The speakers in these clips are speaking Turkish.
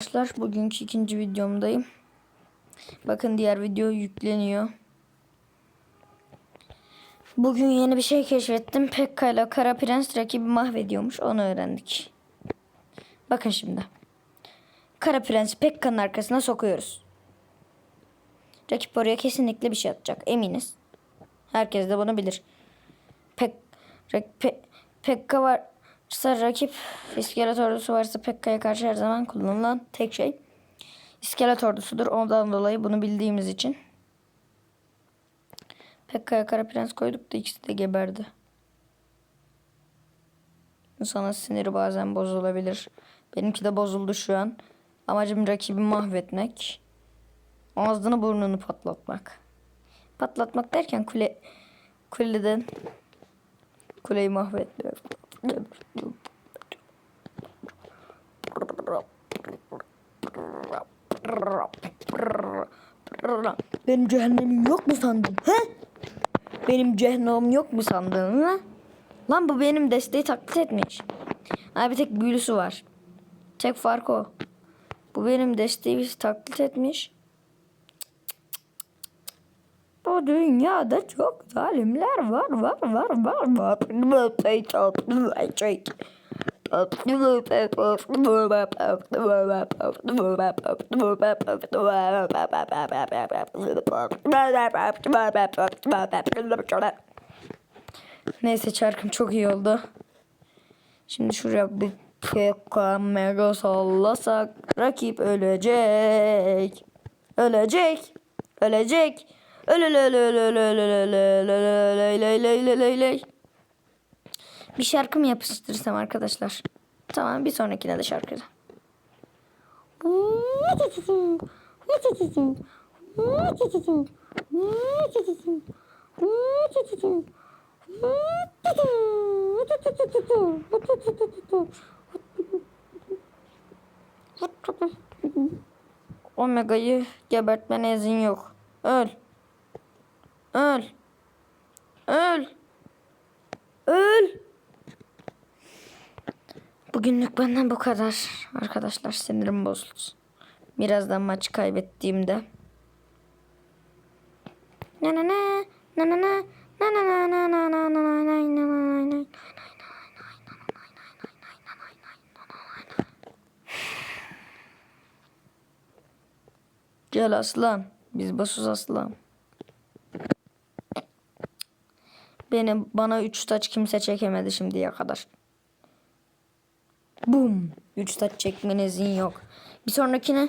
Arkadaşlar bugünkü ikinci videomdayım. Bakın diğer video yükleniyor. Bugün yeni bir şey keşfettim. Pekka ile Kara Prens rakibi mahvediyormuş. Onu öğrendik. Bakın şimdi. Kara Prens'i Pekka'nın arkasına sokuyoruz. Rakip oraya kesinlikle bir şey atacak. Eminiz. Herkes de bunu bilir. Pek, Re- Pe- Pekka varsa rakip iskelet ordusu varsa Pekka'ya karşı her zaman kullanılan tek şey iskelet ordusudur. Ondan dolayı bunu bildiğimiz için Pekka'ya kara prens koyduk da ikisi de geberdi. İnsanın siniri bazen bozulabilir. Benimki de bozuldu şu an. Amacım rakibi mahvetmek. Ağzını burnunu patlatmak. Patlatmak derken kule kuleden kuleyi mahvetmek. Benim cehennemim yok mu sandın? He? Benim cehennemim yok mu sandın? Ha? Lan bu benim desteği taklit etmiş. Ha bir tek büyülüsü var. Tek fark o. Bu benim desteği taklit etmiş. Bu dünyada çok zalimler var var var var var. Neyse çarkım çok iyi oldu. Şimdi şuraya bir PK mega sallasak rakip ölecek. Ölecek. Ölecek. Bir şarkı mı yapıştırsam arkadaşlar? Tamam bir sonrakine de şarkı. Omega'yı gebertmene izin yok. Öl. Öl. Öl. Öl. Bugünlük benden bu kadar. Arkadaşlar sinirim bozuldu. Birazdan maçı kaybettiğimde. Na na na na na na na na na na na na na na na na na Gel aslan. Biz basuz aslan. Benim bana 3 taç kimse çekemedi şimdiye kadar. Bum. 3 taç çekmenizin yok. Bir sonrakine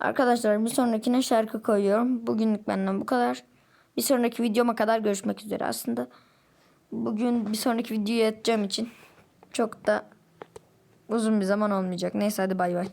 arkadaşlar bir sonrakine şarkı koyuyorum. Bugünlük benden bu kadar. Bir sonraki videoma kadar görüşmek üzere aslında. Bugün bir sonraki videoyu atacağım için çok da uzun bir zaman olmayacak. Neyse hadi bay bay.